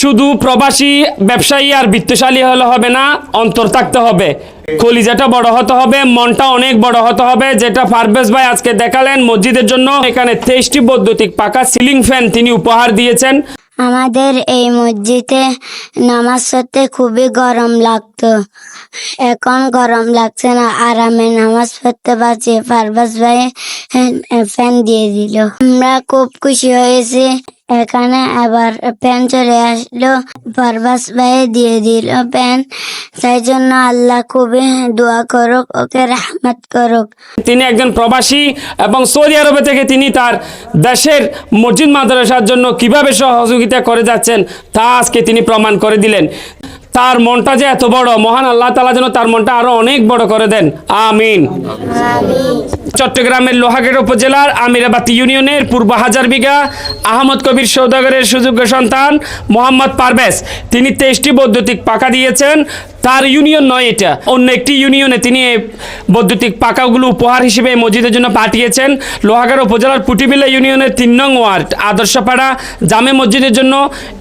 শুধু প্রবাসী, ব্যবসায়ী আর বিত্তশালী হলে হবে না, অন্তর থাকতে হবে। কলিজাটা বড় হতে হবে, মনটা অনেক বড় হতে হবে। যেটা ফারবেজ ভাই আজকে দেখালেন, মসজিদের জন্য এখানে তেইশটি বৈদ্যুতিক পাকা সিলিং ফ্যান তিনি উপহার দিয়েছেন। আমাদের এই মসজিদে নামাজ পড়তে খুবই গরম লাগতো। এখন গরম লাগছে না, আরামে নামাজ পড়তে পারছি। পারবাস ভাই ফ্যান দিয়ে দিল। আমরা খুব খুশি হয়েছি। এখানে আবার প্যান চলে আসলো। পারবাস ভাই দিয়ে দিল প্যান। তাই জন্য আল্লাহ খুবই দোয়া করুক ওকে রহমত করুক। তিনি একজন প্রবাসী এবং সৌদি আরবে থেকে তিনি তার দেশের মসজিদ মাদ্রাসার জন্য কীভাবে সহযোগিতা করে যাচ্ছেন তা আজকে তিনি প্রমাণ করে দিলেন। তার মনটা যে এত বড় মহান আল্লাহ তালা যেন তার মনটা আরও অনেক বড় করে দেন। আমিন। চট্টগ্রামের লোহাগড় উপজেলার আমিরাবাতি ইউনিয়নের পূর্ব হাজার বিঘা আহমদ কবির সৌদাগরের সুযোগ্য সন্তান মোহাম্মদ পারভেজ। তিনি তেইশটি বৈদ্যুতিক পাকা দিয়েছেন। তার ইউনিয়ন নয় এটা। অন্য একটি ইউনিয়নে তিনি বৈদ্যুতিক পাকাগুলো উপহার হিসেবে মসজিদের জন্য পাঠিয়েছেন। লোহাগড় উপজেলার পুটিবিলা ইউনিয়নের তিন নং ওয়ার্ড, আদর্শপাড়া জামে মসজিদের জন্য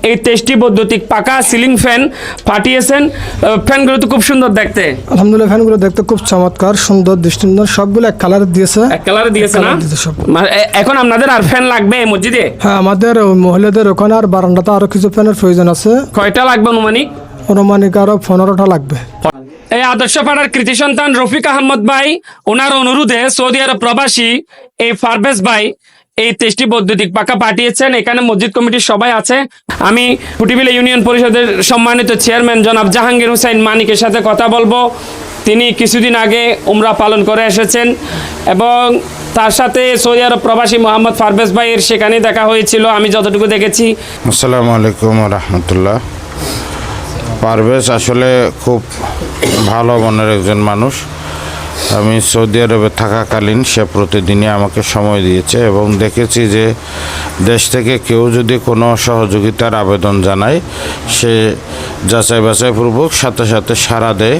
এই তেইশটি বৈদ্যুতিক পাকা সিলিং ফ্যান পাঠিয়েছেন। ফ্যানগুলো তো খুব সুন্দর দেখতে। আলহামদুলিল্লাহ, ফ্যানগুলো দেখতে খুব চমৎকার, সুন্দর, দৃষ্টিনন্দন, সবগুলো এক কালার দিয়েছে? এক কালারে দিয়েছে না? এখন আপনাদের আর ফ্যান লাগবে এই মসজিদে? হ্যাঁ আমাদের মহিলাদের ওখানে আর বারান্দাতে আরও কিছু ফ্যানের প্রয়োজন আছে। কয়টা লাগবে অনুমানিক? অনুমানিক আরও পনেরোটা লাগবে। এই আদর্শ পাড়ার কৃতি সন্তান রফিক আহমদ ভাই ওনার অনুরোধে সৌদি আরব প্রবাসী এই ফারবেজ ভাই এই তেইশটি বৈদ্যুতিক পাকা পাঠিয়েছেন। এখানে মসজিদ কমিটির সবাই আছে। আমি কুটিবিলা ইউনিয়ন পরিষদের সম্মানিত চেয়ারম্যান জনাব জাহাঙ্গীর হুসাইন মানিকের সাথে কথা বলব। তিনি কিছুদিন আগে উমরা পালন করে এসেছেন এবং তার সাথে সৌদি আরব প্রবাসী মোহাম্মদ ফারবেজ ভাইয়ের সেখানে দেখা হয়েছিল। আমি যতটুকু দেখেছি। আসসালামু আলাইকুম রহমতুল্লাহ। পারভেজ আসলে খুব ভালো মনের একজন মানুষ। আমি সৌদি আরবে থাকাকালীন সে প্রতিদিনই আমাকে সময় দিয়েছে এবং দেখেছি যে দেশ থেকে কেউ যদি কোনো সহযোগিতার আবেদন জানায়, সে যাচাই বাছাইপূর্বক সাথে সাথে সাড়া দেয়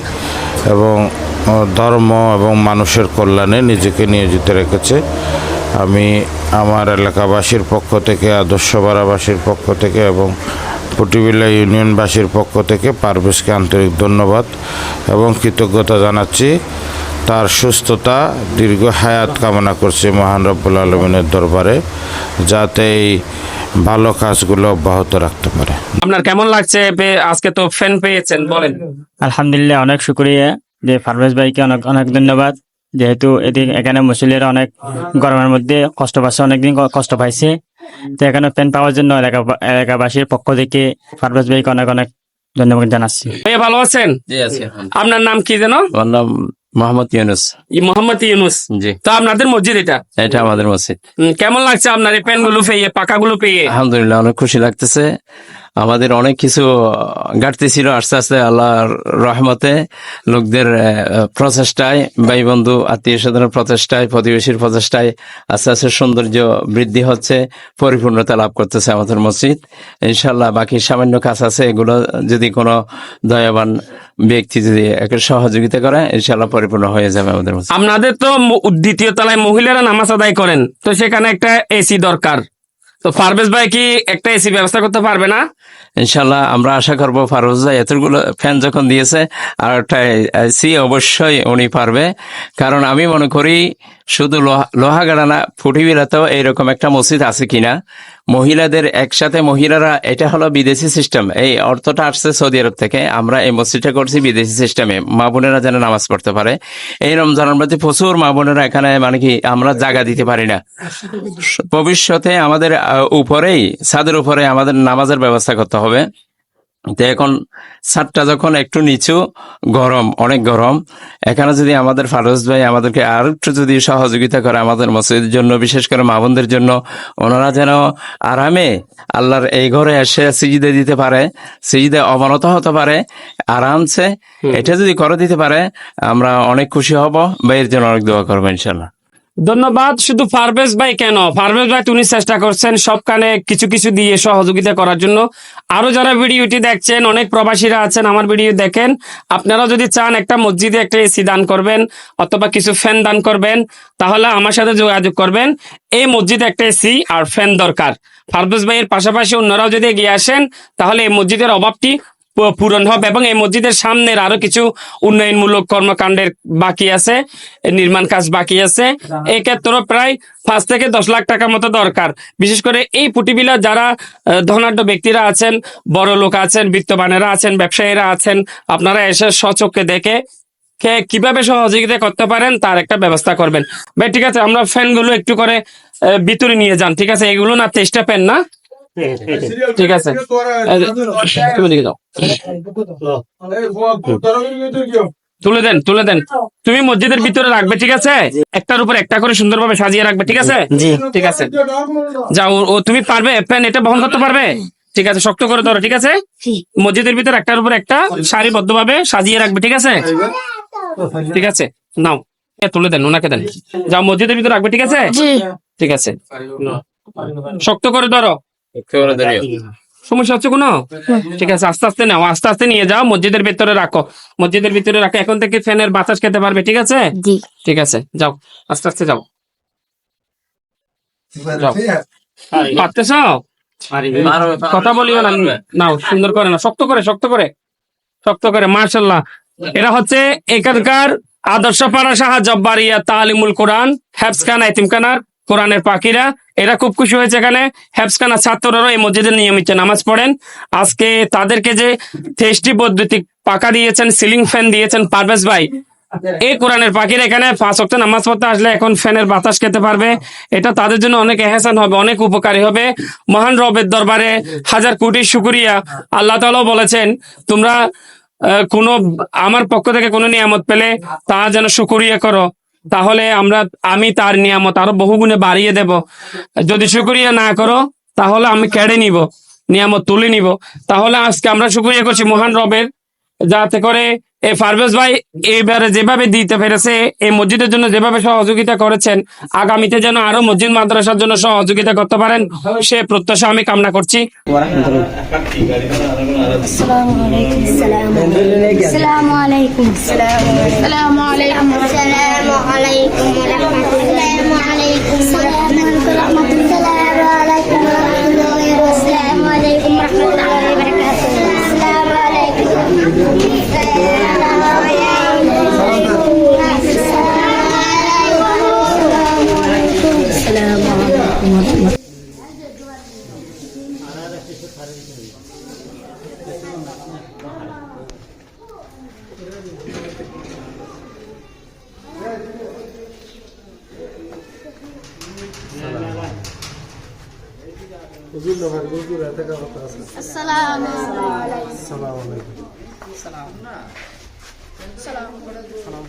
এবং ধর্ম এবং মানুষের কল্যাণে নিজেকে নিয়োজিত রেখেছে। আমি আমার এলাকাবাসীর পক্ষ থেকে, আদর্শবাড়াবাসীর পক্ষ থেকে এবং পটিবিল্লা ইউনিয়নবাসীর পক্ষ থেকে পারভেজকে আন্তরিক ধন্যবাদ এবং কৃতজ্ঞতা জানাচ্ছি। তার সুস্থতা দীর্ঘ হায়াত কামনা করছি মহান রব্বুল আলমিনের দরবারে যাতে এই ভালো কাজগুলো অব্যাহত রাখতে পারে। আপনার কেমন লাগছে? আজকে তো ফ্যান পেয়েছেন বলেন। আলহামদুলিল্লাহ অনেক শুক্রিয়া যে পারভেজ ভাইকে অনেক অনেক ধন্যবাদ। যেহেতু এদিক এখানে মুসলিরা অনেক গরমের মধ্যে কষ্ট পাচ্ছে অনেকদিন কষ্ট পাইছে। তো এখানে ফ্যান পাওয়ার জন্য এলাকা এলাকাবাসীর পক্ষ থেকে পারভেজ ভাইকে অনেক অনেক ধন্যবাদ জানাচ্ছি। ভালো আছেন? আপনার নাম কি যেন? আমার নাম মোহাম্মদ ইউনুস। ই মোহাম্মদ ইউনুস? জি। তো আপনাদের মসজিদ এটা? এটা আমাদের মসজিদ। কেমন লাগছে আপনার এই প্যানগুলো পেয়ে পাকাগুলো পেয়ে? আলহামদুলিল্লাহ অনেক খুশি লাগতেছে। আমাদের অনেক কিছু ঘাটতি ছিল আস্তে আস্তে আল্লাহর রহমতে। লোকদের প্রচেষ্টায় ভাই বন্ধু আত্মীয় স্বজনের প্রচেষ্টায়, প্রতিবেশীর প্রচেষ্টায় আস্তে আস্তে সৌন্দর্য বৃদ্ধি হচ্ছে, পরিপূর্ণতা লাভ করতেছে আমাদের মসজিদ। ইনশাল্লাহ বাকি সামান্য কাজ আছে, এগুলো যদি কোনো দয়াবান ব্যক্তি যদি একে সহযোগিতা করে ইনশাল্লাহ পরিপূর্ণ হয়ে যাবে আমাদের মসজিদ। আপনাদের তো দ্বিতীয় তলায় মহিলারা নামাজ আদায় করেন, তো সেখানে একটা এসি দরকার। তো পারভেজ ভাই কি একটা এসি ব্যবস্থা করতে পারবে না? ইনশাল্লাহ আমরা আশা করব ফারুজ ভাই এতগুলো ফ্যান যখন দিয়েছে, আর একটা এসি অবশ্যই উনি পারবে। কারণ আমি মনে করি শুধু লোহা- লোহাগাড়া না ফুটিবিলাতেও এইরকম একটা মসজিদ আছে কিনা? মহিলাদের একসাথে মহিলারা, এটা হলো বিদেশি সিস্টেম। এই অর্থটা আসছে সৌদি আরব থেকে। আমরা এই মসজিদটা করছি বিদেশি সিস্টেমে। মা বোনেরা যেন নামাজ পড়তে পারে। এই রমজানের মধ্যে প্রচুর মা বোনেরা এখানে মানে কি আমরা জায়গা দিতে পারি না। ভবিষ্যতে আমাদের উপরেই, ছাদের উপরে আমাদের নামাজের ব্যবস্থা করতে হবে। তো এখন ছাদটা যখন একটু নিচু গরম অনেক গরম এখানে যদি আমাদের ফারুজ ভাই আমাদেরকে আর একটু যদি সহযোগিতা করে আমাদের মসজিদের জন্য বিশেষ করে মা বোনদের জন্য ওনারা যেন আরামে আল্লাহর এই ঘরে এসে সিজিদে দিতে পারে সিজিদে অবনত হতে পারে আরামসে এটা যদি করে দিতে পারে আমরা অনেক খুশি হব। এর জন্য অনেক দোয়া করব ইনশাল্লাহ ধন্যবাদ। শুধু পারভেজ ভাই কেন? পারভেজ ভাই তুমি চেষ্টা করছেন সব কানে কিছু কিছু দিয়ে সহযোগিতা করার জন্য। আরও যারা ভিডিওটি দেখছেন, অনেক প্রবাসীরা আছেন আমার ভিডিও দেখেন আপনারা যদি চান একটা মসজিদে একটা এসি দান করবেন অথবা কিছু ফ্যান দান করবেন, তাহলে আমার সাথে যোগাযোগ করবেন। এই মসজিদে একটা এসি আর ফ্যান দরকার। পারভেজ ভাইয়ের পাশাপাশি অন্যরাও যদি এগিয়ে আসেন, তাহলে এই মসজিদের অভাবটি পূরণ হবে এবং এই মসজিদের সামনের আরও কিছু উন্নয়নমূলক কর্মকাণ্ডের বাকি আছে নির্মাণ কাজ বাকি আছে। এই ক্ষেত্রে প্রায় পাঁচ থেকে দশ লাখ টাকা মতো দরকার। বিশেষ করে এই পুটিবিলা যারা ধনাঢ্য ব্যক্তিরা আছেন বড় লোক আছেন বিত্তবানেরা আছেন ব্যবসায়ীরা আছেন আপনারা এসে সচক্ষে দেখে কে কীভাবে সহযোগিতা করতে পারেন তার একটা ব্যবস্থা করবেন। ভাই ঠিক আছে আমরা ফ্যানগুলো একটু করে ভিতরে নিয়ে যান ঠিক আছে? এগুলো না তেইশটা ফ্যান না? ঠিক আছে। তুমি দিকে যাও তুলে দেন তুলে দেন। তুমি মসজিদের ভিতরে রাখবে ঠিক আছে? একটার উপর একটা করে সুন্দরভাবে সাজিয়ে রাখবে ঠিক আছে? জি। ঠিক আছে। যাও ও তুমি পারবে ফ্যান এটা বহন করতে পারবে? ঠিক আছে শক্ত করে ধরো ঠিক আছে? মসজিদের ভিতর একটার উপর একটা সারিবদ্ধ ভাবে সাজিয়ে রাখবে ঠিক আছে? ঠিক আছে। নাও তুলে দেন ওনাকে দেন। যাও মসজিদের ভিতরে রাখবে ঠিক আছে? ঠিক আছে। শক্ত করে ধরো। সমস্যা হচ্ছে কোনো? ঠিক আছে আস্তে আস্তে নাও আস্তে আস্তে নিয়ে যাও মসজিদের ভিতরে রাখো। মসজিদের ভিতরে রাখো এখন থেকে ফ্যানের বাতাস খেতে পারবে ঠিক আছে? ঠিক আছে যাও আস্তে আস্তে যাও। পারতেছ কথা বলিও না নাও সুন্দর করে না শক্ত করে শক্ত করে। শক্ত করে মার্শাল্লাহ এরা হচ্ছে এখানকার আদর্শ পাড়া সাহায্য বাড়িয়া তালিমুল কোরআন হ্যাবসখানা এতিমখানার কোরআনের পাখিরা, এরা খুব খুশি হয়েছে এখানে। হ্যাবসখানা ছাত্ররাও এই মসজিদে নিয়মিত নামাজ পড়েন। আজকে তাদেরকে যে তেইশটি বৈদ্যুতিক পাকা দিয়েছেন, সিলিং ফ্যান দিয়েছেন পারভেজ ভাই, এই কোরআনের পাখির এখানে পাঁচ ওয়াক্ত নামাজ পড়তে আসলে এখন ফ্যানের বাতাস খেতে পারবে। এটা তাদের জন্য অনেক এহেসান হবে, অনেক উপকারী হবে। মহান রবের দরবারে হাজার কোটি শুকুরিয়া। আল্লাহ তাআলাও বলেছেন, তোমরা কোনো, আমার পক্ষ থেকে কোনো নিয়ামত পেলে তা যেন শুকুরিয়া করো। তাহলে আমরা, আমি তার নিয়ামত আরও বহুগুণে বাড়িয়ে দেব। যদি শুক্রিয়া না করো, তাহলে আমি কেড়ে নিব, নিয়ামত তুলে নিব। তাহলে আজকে আমরা শুক্রিয়া করছি মহান রবের যাতে করে এ ফারভেজ ভাই এবারে যেভাবে দিতে পেরেছে এই মসজিদের জন্য যেভাবে সহযোগিতা করেছেন আগামীতে যেন আরও মসজিদ মাদ্রাসার জন্য সহযোগিতা করতে পারেন সে প্রত্যাশা আমি কামনা করছি। আসসালামু আলাইকুম। হুজুর লোহার গুরুদুর এতে কথা আছে আসসালামু আলাইকুম। আসসালামু আলাইকুম। সালাম না সালাম সালাম